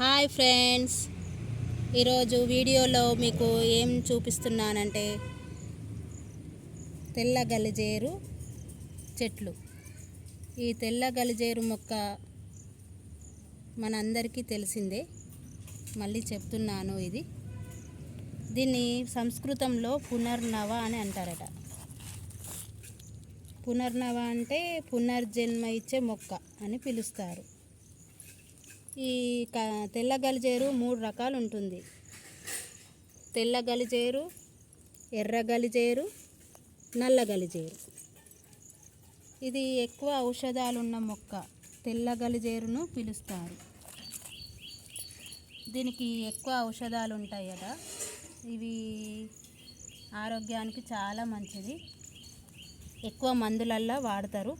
Hi friends. ఈరోజు వీడియోలో మీకు ఏం చూపిస్తున్నానంటే తెల్ల గలిజేరు చెట్లు. ఈ తెల్ల గలిజేరు మొక్క మనందరికీ తెలిసిందే. మళ్ళీ చెప్తున్నాను ఇది. దీన్ని సంస్కృతంలో పునర్నవ అని అంటారట. పునర్నవ అంటే పునర్జన్మ ఇచ్చే మొక్క అని పిలుస్తారు. ఈ క తెల్ల గలిజేరు మూడు రకాలు ఉంటుంది తెల్ల గలిజేరు ఎర్ర గలిజేరు నల్ల గలిజేరు. ఇది ఎక్కువ ఔషధాలు ఉన్న మొక్క. తెల్ల గలిజేరును పిలుస్తారు. దీనికి ఎక్కువ ఔషధాలు ఉంటాయి కదా. ఇవి ఆరోగ్యానికి చాలా మంచిది. ఎక్కువ మందులల్లో వాడతారు.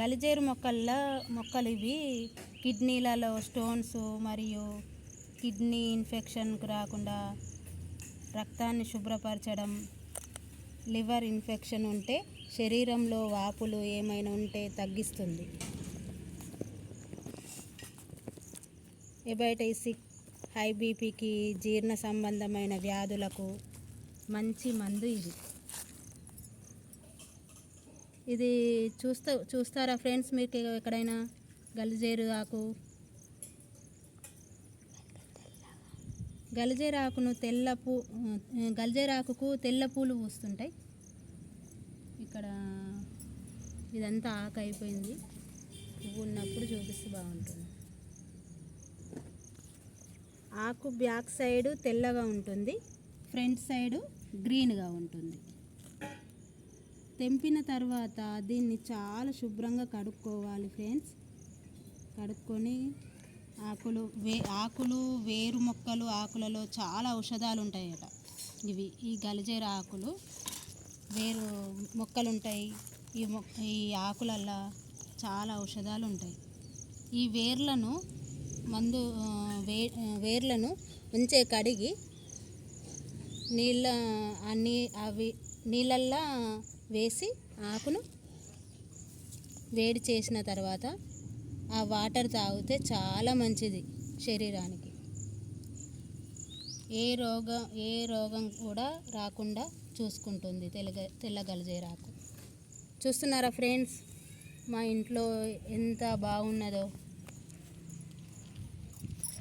గలిజేరు మొక్కల్లో మొక్కలు ఇవి కిడ్నీలలో స్టోన్స్ మరియు కిడ్నీ ఇన్ఫెక్షన్కు రాకుండా రక్తాన్ని శుభ్రపరచడం లివర్ ఇన్ఫెక్షన్ ఉంటే శరీరంలో వాపులు ఏమైనా ఉంటే తగ్గిస్తుంది. ఎబైటైసిక్ హై బీపీకి జీర్ణ సంబంధమైన వ్యాధులకు మంచి మందు ఇది. ఇది చూస్తా చూస్తారా ఫ్రెండ్స్ మీకు ఎక్కడైనా గలిజేరు ఆకు? గలిజేరాకును తెల్ల పూ గలిజేరాకుకు తెల్ల పూలు పూస్తుంటాయి. ఇక్కడ ఇదంతా ఆకు అయిపోయింది. పువ్వు ఉన్నప్పుడు చూపిస్తే బాగుంటుంది. ఆకు బ్యాక్ సైడ్ తెల్లగా ఉంటుంది ఫ్రంట్ సైడు గ్రీన్గా ఉంటుంది. తెంపిన తర్వాత దీన్ని చాలా శుభ్రంగా కడుక్కోవాలి ఫ్రెండ్స్. కడుక్కొని ఆకులు వే ఆకులు వేరు మొక్కలు ఆకులలో చాలా ఔషధాలు ఉంటాయట. ఇవి ఈ గలిజేర ఆకులు వేరు మొక్కలు ఉంటాయి ఈ మొ ఈ ఆకులల్లో చాలా ఔషధాలు ఉంటాయి. ఈ వేర్లను మందు వే వేర్లను ఉంచే కడిగి నీళ్ళ అన్ని అవి నీళ్ళల్లో వేసి ఆకును వేడి చేసిన తర్వాత ఆ వాటర్ తాగితే చాలా మంచిది శరీరానికి. ఏ రోగం ఏ రోగం కూడా రాకుండా చూసుకుంటుంది తెల్లగ తెల్ల రాకు. చూస్తున్నారా ఫ్రెండ్స్? మా ఇంట్లో ఎంత బాగున్నదో.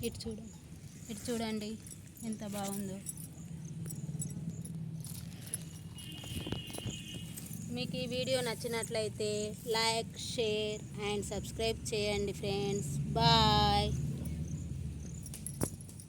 ఇటు చూడండి ఇటు చూడండి ఎంత బాగుందో. మీకు ఈ వీడియో నచ్చినట్లయితే లైక్ షేర్ అండ్ సబ్స్క్రైబ్ చేయండి ఫ్రెండ్స్. బాయ్.